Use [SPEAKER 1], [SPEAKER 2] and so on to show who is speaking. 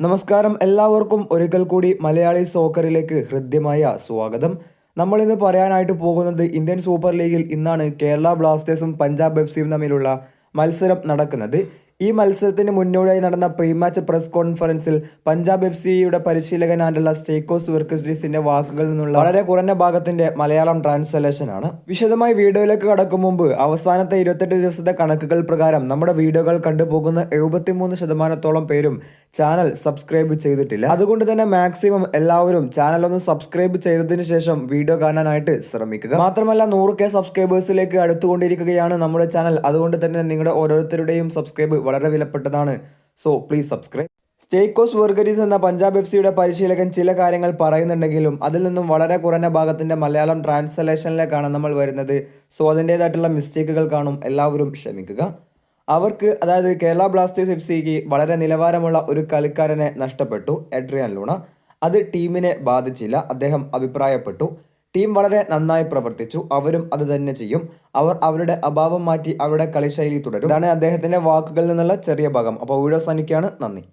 [SPEAKER 1] നമസ്കാരം എല്ലാവർക്കും ഒരിക്കൽ കൂടി മലയാളി സോക്കറിലേക്ക് ഹൃദ്യമായ സ്വാഗതം. നമ്മൾ ഇന്ന് പറയാനായിട്ട് പോകുന്നത് ഇന്ത്യൻ സൂപ്പർ ലീഗിൽ ഇന്നാണ് കേരള ബ്ലാസ്റ്റേഴ്സും പഞ്ചാബ് എഫ് സിയും തമ്മിലുള്ള മത്സരം നടക്കുന്നത്. ഈ മത്സരത്തിന് മുന്നോടിയായി നടന്ന പ്രീ മാച്ച് പ്രസ് കോൺഫറൻസിൽ പഞ്ചാബ് എഫ് സിയുടെ പരിശീലകനായിട്ടുള്ള സ്റ്റേക്കോസ് വെർക്കസ്റ്റിസിന്റെ വാക്കുകളിൽ നിന്നുള്ള വളരെ കുറഞ്ഞ ഭാഗത്തിന്റെ മലയാളം ട്രാൻസ്ലേഷൻ ആണ്. വിശദമായി വീഡിയോയിലേക്ക് കടക്കും മുമ്പ് അവസാനത്തെ ഇരുപത്തെട്ട് ദിവസത്തെ കണക്കുകൾ പ്രകാരം നമ്മുടെ വീഡിയോകൾ കണ്ടുപോകുന്ന എഴുപത്തിമൂന്ന് ശതമാനത്തോളം പേരും ചാനൽ സബ്സ്ക്രൈബ് ചെയ്തിട്ടില്ല. അതുകൊണ്ട് തന്നെ മാക്സിമം എല്ലാവരും ചാനൽ ഒന്ന് സബ്സ്ക്രൈബ് ചെയ്തതിനു ശേഷം വീഡിയോ കാണാനായിട്ട് ശ്രമിക്കുക. മാത്രമല്ല നൂറ് കെ സബ്സ്ക്രൈബേഴ്സിലേക്ക് അടുത്തുകൊണ്ടിരിക്കുകയാണ് നമ്മുടെ ചാനൽ. അതുകൊണ്ട് തന്നെ നിങ്ങളുടെ ഓരോരുത്തരുടെയും സബ്സ്ക്രൈബ് വളരെ വിലപ്പെട്ടതാണ്. സോ പ്ലീസ് സബ്സ്ക്രൈബ് സ്റ്റേക്കോസ് വെർഗരീസ് എന്ന പഞ്ചാബ് എഫ് സിയുടെ പരിശീലകൻ ചില കാര്യങ്ങൾ പറയുന്നുണ്ടെങ്കിലും അതിൽ നിന്നും വളരെ കുറഞ്ഞ ഭാഗത്തിന്റെ മലയാളം ട്രാൻസ്ലേഷനിലേക്കാണ് നമ്മൾ വരുന്നത്. സോ അതിന്റെതായിട്ടുള്ള മിസ്റ്റേക്കുകൾ കാണും. എല്ലാവരും ക്ഷമിക്കുക. അവർക്ക് അതായത് കേരള ബ്ലാസ്റ്റേഴ്സ് എഫ് സിക്ക് വളരെ നിലവാരമുള്ള ഒരു കളിക്കാരനെ നഷ്ടപ്പെട്ടു എഡ്രിയൻ ലൂണ. അത് ടീമിനെ ബാധിച്ചില്ല അദ്ദേഹം അഭിപ്രായപ്പെട്ടു. ടീം വളരെ നന്നായി പ്രവർത്തിച്ചു അവരും അത് തന്നെ ചെയ്യും. അവർ അവരുടെ അഭാവം മാറ്റി അവരുടെ കളിശൈലി തുടരും. ഇതാണ് അദ്ദേഹത്തിന്റെ വാക്കുകളിൽ നിന്നുള്ള ചെറിയ ഭാഗം. അപ്പോൾ വീഡിയോ സനിക്കാണ് നന്ദി.